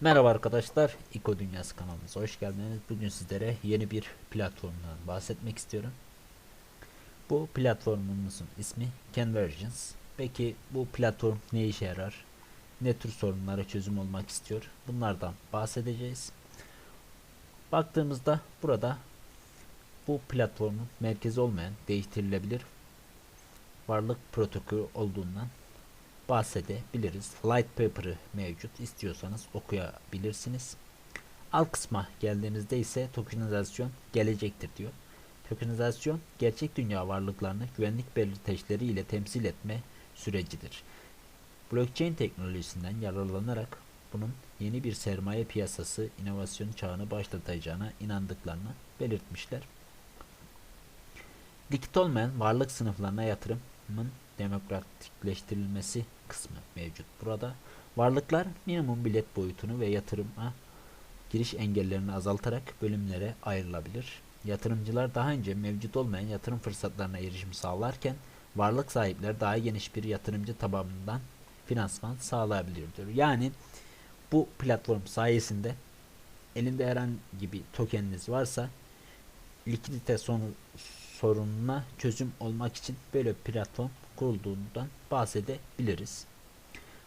Merhaba arkadaşlar, İko Dünyası kanalımıza hoş geldiniz. Bugün sizlere yeni bir platformdan bahsetmek istiyorum. Bu platformumuzun ismi Convergence. Peki bu platform ne işe yarar? Ne tür sorunlara çözüm olmak istiyor? Bunlardan bahsedeceğiz. Baktığımızda burada bu platformun merkezi olmayan değiştirilebilir varlık protokolü olduğundan bahsedebiliriz. Light paper'ı mevcut. İstiyorsanız okuyabilirsiniz. Alt kısma geldiğimizde ise tokenizasyon gelecektir diyor. Tokenizasyon gerçek dünya varlıklarını güvenlik belirteçleri ile temsil etme sürecidir. Blockchain teknolojisinden yararlanarak bunun yeni bir sermaye piyasası inovasyon çağını başlatacağına inandıklarını belirtmişler. Likit olmayan varlık sınıflarına yatırımın demokratikleştirilmesi kısmı mevcut burada. Varlıklar minimum bilet boyutunu ve yatırıma giriş engellerini azaltarak bölümlere ayrılabilir. Yatırımcılar daha önce mevcut olmayan yatırım fırsatlarına erişim sağlarken varlık sahipleri daha geniş bir yatırımcı tabanından finansman sağlayabilir diyor. Yani bu platform sayesinde elinde herhangi bir tokeniniz varsa likidite sonu sorununa çözüm olmak için böyle platform kurulduğundan bahsedebiliriz.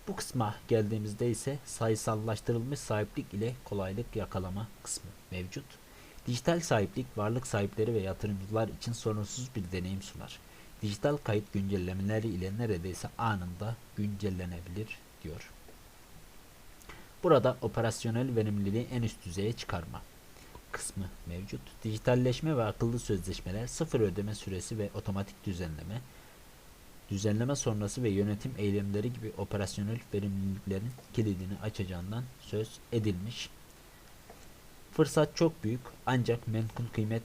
Bu kısma geldiğimizde ise sayısallaştırılmış sahiplik ile kolaylık yakalama kısmı mevcut. Dijital sahiplik varlık sahipleri ve yatırımcılar için sorunsuz bir deneyim sunar. Dijital kayıt güncellemeleri ile neredeyse anında güncellenebilir diyor. Burada operasyonel verimliliği en üst düzeye çıkarma kısmı mevcut. Dijitalleşme ve akıllı sözleşmeler, sıfır ödeme süresi ve otomatik düzenleme, düzenleme sonrası ve yönetim eylemleri gibi operasyonel verimliliklerin kilidini açacağından söz edilmiş. Fırsat çok büyük ancak menkul kıymet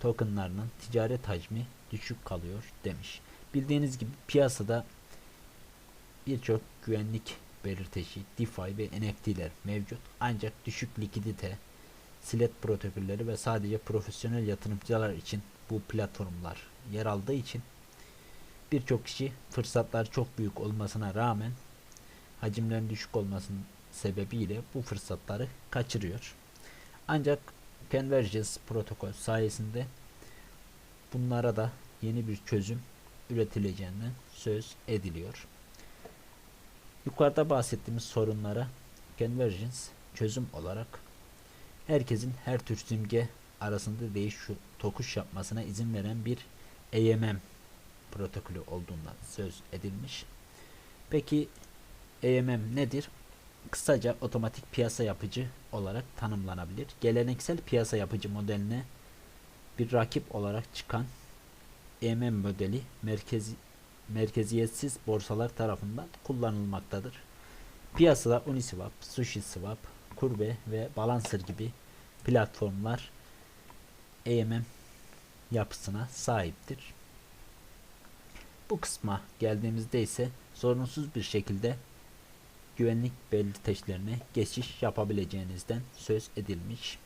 tokenlarının ticaret hacmi düşük kalıyor demiş. Bildiğiniz gibi piyasada birçok güvenlik belirteçi, DeFi ve NFT'ler mevcut. Ancak düşük likidite, silet protokolleri ve sadece profesyonel yatırımcılar için bu platformlar yer aldığı için birçok kişi fırsatlar çok büyük olmasına rağmen hacimlerin düşük olmasının sebebiyle bu fırsatları kaçırıyor. Ancak Convergence protokol sayesinde bunlara da yeni bir çözüm üretileceğinden söz ediliyor. Yukarıda bahsettiğimiz sorunlara Convergence çözüm olarak herkesin her tür simge arasında değiş tokuş yapmasına izin veren bir AMM protokolü olduğundan söz edilmiş. Peki AMM nedir? Kısaca otomatik piyasa yapıcı olarak tanımlanabilir. Geleneksel piyasa yapıcı modeline bir rakip olarak çıkan AMM modeli merkezi merkeziyetsiz borsalar tarafından kullanılmaktadır. Piyasada Uniswap, SushiSwap, Kurbe ve Balancer gibi platformlar AMM yapısına sahiptir. Bu kısma geldiğimizde ise sorunsuz bir şekilde güvenlik belirteçlerine geçiş yapabileceğinizden söz edilmiş.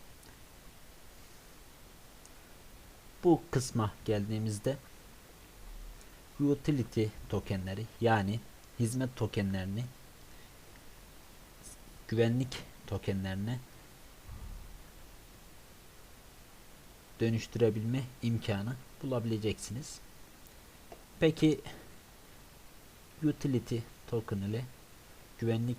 Bu kısma geldiğimizde utility tokenleri yani hizmet tokenlerini güvenlik tokenlerine dönüştürebilme imkanı bulabileceksiniz. Peki utility token ile güvenlik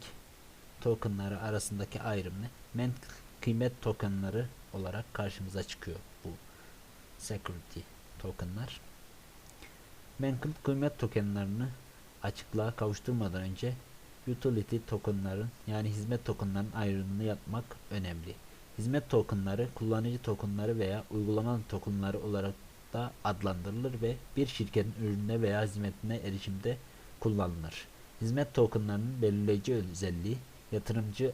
tokenları arasındaki ayrım ne? Mental kıymet tokenları olarak karşımıza çıkıyor bu security tokenlar. Menkul kıymet tokenlarını açıklığa kavuşturmadan önce utility tokenların yani hizmet tokenların ayrımını yapmak önemli. Hizmet tokenları kullanıcı tokenları veya uygulama tokenları olarak da adlandırılır ve bir şirketin ürününe veya hizmetine erişimde kullanılır. Hizmet tokenlarının belirleyici özelliği yatırımcı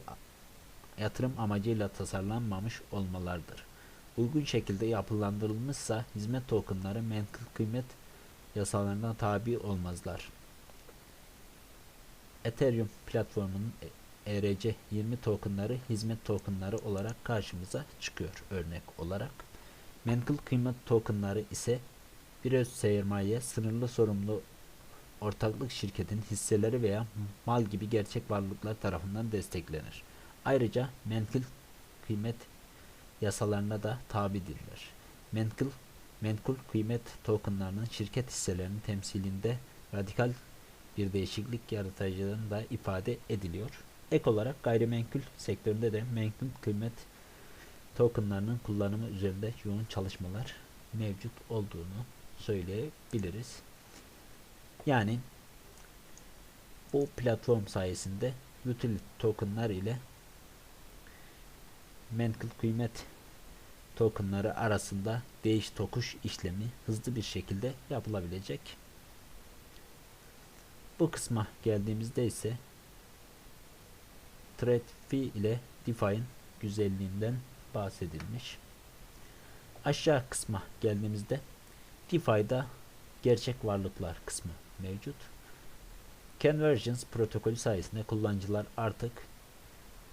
yatırım amacıyla tasarlanmamış olmalardır. Uygun şekilde yapılandırılmışsa hizmet tokenları menkul kıymet yasalarına tabi olmazlar. Ethereum platformunun ERC20 tokenları hizmet tokenları olarak karşımıza çıkıyor örnek olarak. Menkul kıymet tokenları ise bir öz sermaye sınırlı sorumlu ortaklık şirketin hisseleri veya mal gibi gerçek varlıklar tarafından desteklenir. Ayrıca menkul kıymet yasalarına da tabidirler. Menkul, menkul kıymet tokenlarının şirket hisselerinin temsilinde radikal bir değişiklik yaratacağını da ifade ediliyor. Ek olarak gayrimenkul sektöründe de menkul kıymet tokenlarının kullanımı üzerinde yoğun çalışmalar mevcut olduğunu söyleyebiliriz. Yani bu platform sayesinde utility tokenlar ile menkul kıymet tokenları arasında değiş tokuş işlemi hızlı bir şekilde yapılabilecek. Bu kısma geldiğimizde ise TradFi ile DeFi'nin güzelliğinden bahsedilmiş. Aşağı kısma geldiğimizde DeFi'da gerçek varlıklar kısmı mevcut. Convergence protokolü sayesinde kullanıcılar artık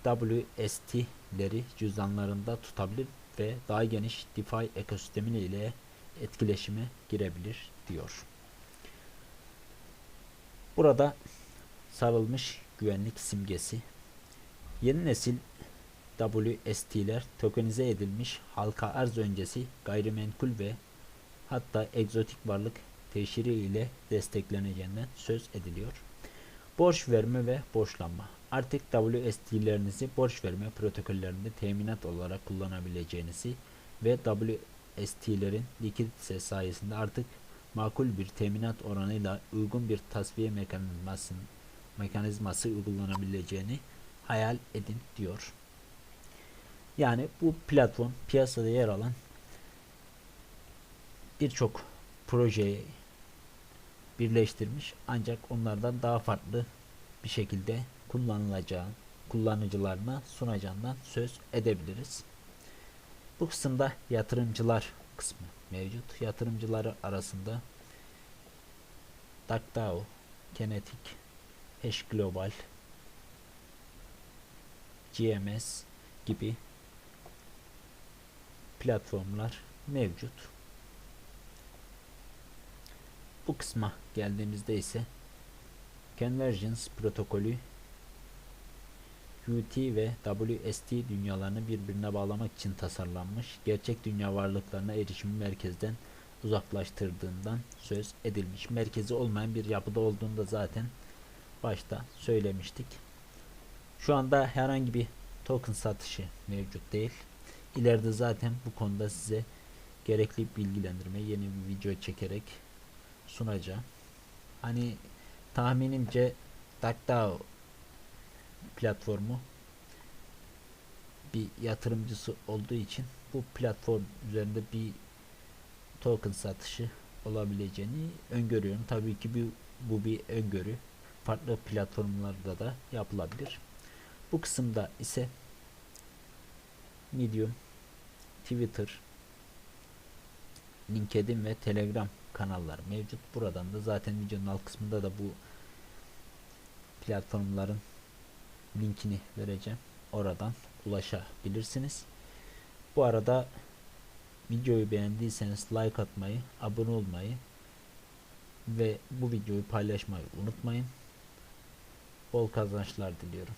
WST'leri cüzdanlarında tutabilir ve daha geniş DeFi ekosistemi ile etkileşime girebilir diyor. Burada sarılmış güvenlik simgesi. Yeni nesil WST'ler tokenize edilmiş halka arz öncesi gayrimenkul ve hatta egzotik varlık teşhiri ile destekleneceğinden söz ediliyor. Borç verme ve borçlanma. Artık WST'lerinizi borç verme protokollerinde teminat olarak kullanabileceğinizi ve WST'lerin likidite sayesinde artık makul bir teminat oranıyla uygun bir tasfiye mekanizması, mekanizması uygulanabileceğini hayal edin diyor. Yani bu platform piyasada yer alan birçok projeyi birleştirmiş ancak onlardan daha farklı bir şekilde kullanılacağı kullanıcılarına sunacağından söz edebiliriz. Bu kısımda yatırımcılar kısmı mevcut. Yatırımcıları arasında DuckDAO, Kinetic, Hash Global, GMS gibi platformlar mevcut. Bu kısma geldiğimizde ise Convergence protokolü UT ve WST dünyalarını birbirine bağlamak için tasarlanmış, gerçek dünya varlıklarına erişimi merkezden uzaklaştırdığından söz edilmiş. Merkezi olmayan bir yapıda olduğunda zaten başta söylemiştik. Şu anda herhangi bir token satışı mevcut değil. İleride zaten bu konuda size gerekli bilgilendirme yeni bir video çekerek sunacağım. Hani tahminimce DuckDAO platformu bir yatırımcısı olduğu için bu platform üzerinde bir token satışı olabileceğini öngörüyorum. Tabii ki bu, bu bir öngörü. Farklı platformlarda da yapılabilir. Bu kısımda ise Medium, Twitter, LinkedIn ve Telegram kanallar mevcut. Buradan da zaten videonun alt kısmında da bu platformların linkini vereceğim. Oradan ulaşabilirsiniz. Bu arada videoyu beğendiyseniz like atmayı, abone olmayı ve bu videoyu paylaşmayı unutmayın. Bol kazançlar diliyorum.